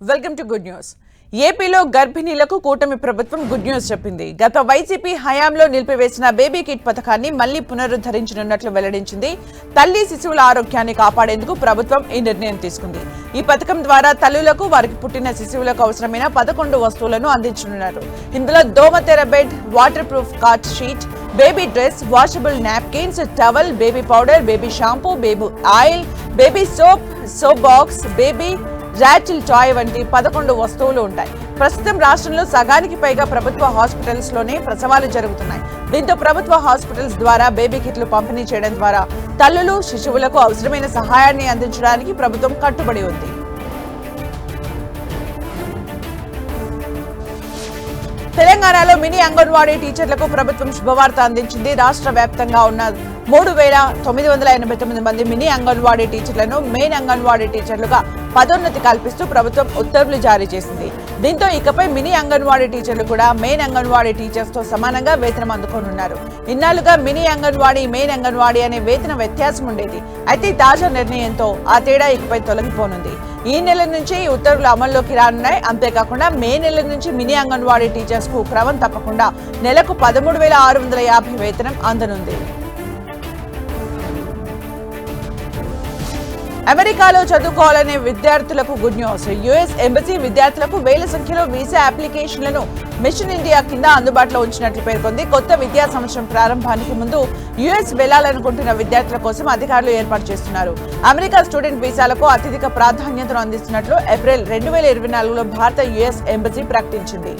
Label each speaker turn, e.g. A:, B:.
A: Welcome to good news. ఏపీలో గర్భిణీలకు కూటమి ప్రభుత్వం గుడ్ న్యూస్ చెప్పింది. గత వైసీపీ హయాంలో నిలిపివేసిన బేబీ కిట్ పథకాన్ని మళ్ళీ పునరుద్ధరించనున్నట్లు వెల్లడించింది. తల్లి శిశువుల ఆరోగ్యాన్ని కాపాడేందుకు ప్రభుత్వం ఈ నిర్ణయం తీసుకుంది. ఈ పథకం ద్వారా తల్లులకు వారికి పుట్టిన శిశువులకు అవసరమైన పదకొండు వస్తువులను అందించనున్నారు. ఇందులో దోమతెర bed water proof cot sheet baby dress washable napkins towel baby powder baby shampoo baby oil baby soap soap box baby జాచిల్ చాయ్ వంటి పదకొండు వస్తువులు ఉంటాయి. ప్రస్తుతం రాష్ట్రంలో సగానికి పైగా ప్రభుత్వ హాస్పిటల్స్లోనే ప్రసవాలు జరుగుతున్నాయి. దీంతో ప్రభుత్వ హాస్పిటల్స్ ద్వారా బేబీ కిట్లు పంపిణీ చేయడం ద్వారా తల్లులు శిశువులకు అవసరమైన సహాయాన్ని అందించడానికి ప్రభుత్వం కట్టుబడి ఉంది. తెలంగాణలో మినీ అంగన్వాడీ టీచర్లకు ప్రభుత్వం శుభవార్త అందించింది. రాష్ట్ర వ్యాప్తంగా ఉన్న మూడు వేల తొమ్మిది వందల ఎనభై తొమ్మిది మంది మినీ అంగన్వాడీ టీచర్లను మెయిన్ అంగన్వాడీ టీచర్లుగా పదోన్నతి కల్పిస్తూ ప్రభుత్వం ఉత్తర్వులు జారీ చేసింది. దీంతో ఇకపై మినీ అంగన్వాడీ టీచర్లు కూడా మెయిన్ అంగన్వాడీ టీచర్స్తో సమానంగా వేతనం అందుకోనున్నారు. ఇన్నాళ్ళుగా మినీ అంగన్వాడీ మెయిన్ అంగన్వాడీ అనే వేతన వ్యత్యాసం ఉండేది. అయితే తాజా నిర్ణయంతో ఆ తేడా ఇకపై తొలగిపోనుంది. ఈ నెల నుంచి ఈ ఉత్తర్వులు అమల్లోకి రానున్నాయి. అంతేకాకుండా మే నెల నుంచి మినీ అంగన్వాడీ టీచర్స్కు క్రమం తప్పకుండా నెలకు పదమూడు వేల ఆరు వందల యాభై వేతనం అందనుంది. అమెరికాలో చదువుకోవాలనే విద్యార్థులకు గుడ్ న్యూస్. యుఎస్ ఎంబసీ విద్యార్థులకు వేల సంఖ్యలో వీసా అప్లికేషన్లను మిషన్ ఇండియా కింద అందుబాటులో ఉంచినట్లు పేర్కొంది. కొత్త విద్యా సంవత్సరం ప్రారంభానికి ముందు యుఎస్ వెళ్ళాలనుకుంటున్న విద్యార్థుల కోసం అధికారులు ఏర్పాటు చేస్తున్నారు. అమెరికా స్టూడెంట్ వీసాలకు అత్యధిక ప్రాధాన్యతను అందిస్తున్నట్లు ఏప్రిల్ రెండు వేల ఇరవై నాలుగులో భారత యుఎస్ ఎంబసీ ప్రకటించింది.